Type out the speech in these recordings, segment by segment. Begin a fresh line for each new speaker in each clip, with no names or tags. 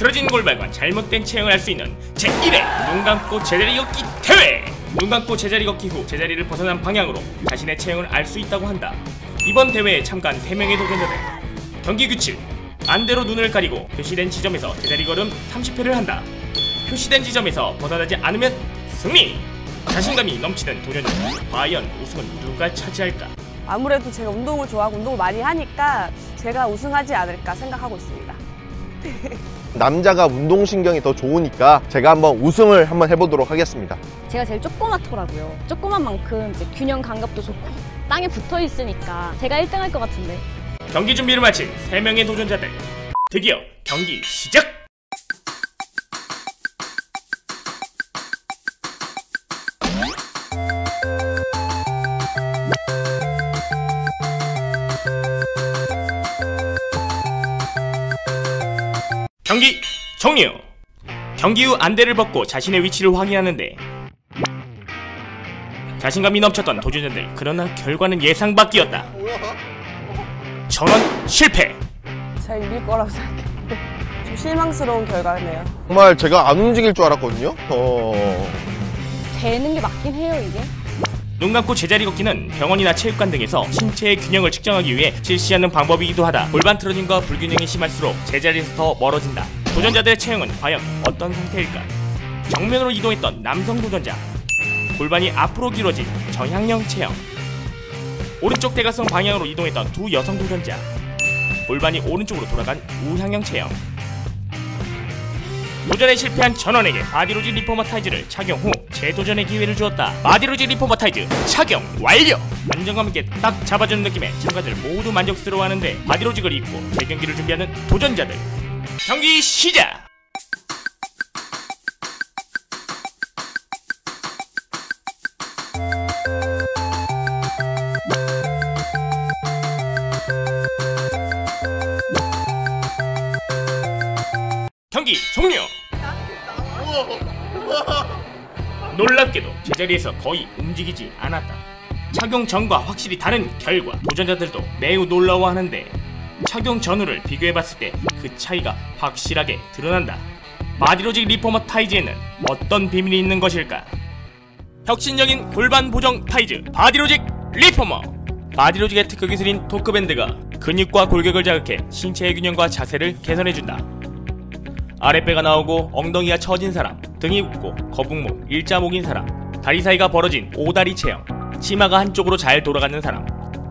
틀어진 골반과 잘못된 체형을 알수 있는 제1회 눈 감고 제자리 걷기 대회! 눈 감고 제자리 걷기 후 제자리를 벗어난 방향으로 자신의 체형을 알 수 있다고 한다. 이번 대회에 참가한 3명의 도전자들 경기 규칙. 안대로 눈을 가리고 표시된 지점에서 제자리 걸음 30회를 한다. 표시된 지점에서 벗어나지 않으면 승리! 자신감이 넘치는 도전자 과연 우승은 누가 차지할까?
아무래도 제가 운동을 좋아하고 운동을 많이 하니까 제가 우승하지 않을까 생각하고 있습니다.
남자가 운동신경이 더 좋으니까 제가 한번 우승을 한번 해보도록 하겠습니다.
제가 제일 조그맣더라고요. 조그만 만큼 이제 균형 감각도 좋고 땅에 붙어 있으니까 제가 1등 할 것 같은데.
경기 준비를 마친 3명의 도전자들 드디어 경기 시작! 경기 종료! 경기 후 안대를 벗고 자신의 위치를 확인하는데 자신감이 넘쳤던 도전자들 그러나 결과는 예상 밖이었다 전원 실패
제가 이길 거라고 생각했는데 좀 실망스러운 결과네요.
정말 제가 안 움직일 줄 알았거든요. 어...
되는 게 맞긴 해요, 이게.
눈 감고 제자리 걷기는 병원이나 체육관 등에서 신체의 균형을 측정하기 위해 실시하는 방법이기도 하다. 골반 틀어짐과 불균형이 심할수록 제자리에서 더 멀어진다. 도전자들의 체형은 과연 어떤 상태일까? 정면으로 이동했던 남성 도전자. 골반이 앞으로 길어진 정향형 체형. 오른쪽 대각선 방향으로 이동했던 두 여성 도전자. 골반이 오른쪽으로 돌아간 우향형 체형. 도전에 실패한 전원에게 바디로직 리포머타이즈를 착용 후 재도전의 기회를 주었다. 바디로직 리포머타이즈 착용 완료! 안정감 있게 딱 잡아주는 느낌에 참가자들 모두 만족스러워하는데 바디로직을 입고 재경기를 준비하는 도전자들. 경기 시작! 경기 종료! 놀랍게도 제자리에서 거의 움직이지 않았다. 착용 전과 확실히 다른 결과 도전자들도 매우 놀라워하는데 착용 전후를 비교해봤을 때 그 차이가 확실하게 드러난다. 마디로직 리포머 타이즈에는 어떤 비밀이 있는 것일까? 혁신적인 골반 보정 타이즈 바디로직 리포머 바디로직의 특허 기술인 토크밴드가 근육과 골격을 자극해 신체의 균형과 자세를 개선해준다. 아랫배가 나오고 엉덩이가 처진 사람, 등이 붓고 거북목, 일자목인 사람, 다리 사이가 벌어진 오다리 체형, 치마가 한쪽으로 잘 돌아가는 사람,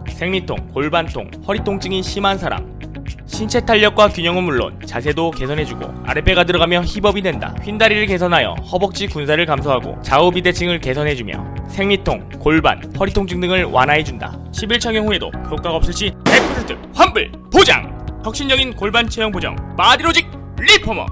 생리통, 골반통, 허리 통증이 심한 사람, 신체 탄력과 균형은 물론 자세도 개선해주고 아랫배가 들어가며 힙업이 된다. 휜다리를 개선하여 허벅지 군살을 감소하고 좌우 비대칭을 개선해주며 생리통, 골반, 허리 통증 등을 완화해준다. 10일 착용 후에도 효과가 없을 시 100% 환불 보장! 혁신적인 골반 체형 보정 마디로직 리포머